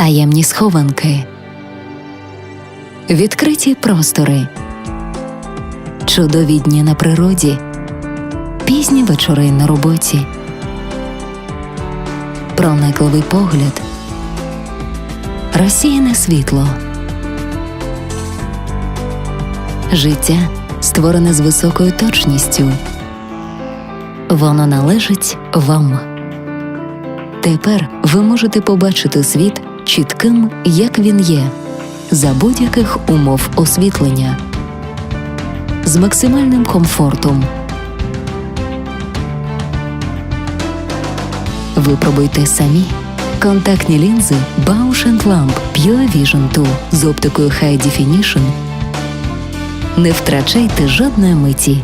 таємні схованки, відкриті простори, чудові дні на природі, пізні вечори на роботі, проникливий погляд, розсіяне світло. Життя створене з високою точністю. Воно належить вам. Тепер ви можете побачити світ чітким, як він є, за будь-яких умов освітлення, з максимальним комфортом. Випробуйте самі. Контактні лінзи Bausch Lamp Pure Vision 2 з оптикою High Definition. Не втрачайте жодної миті.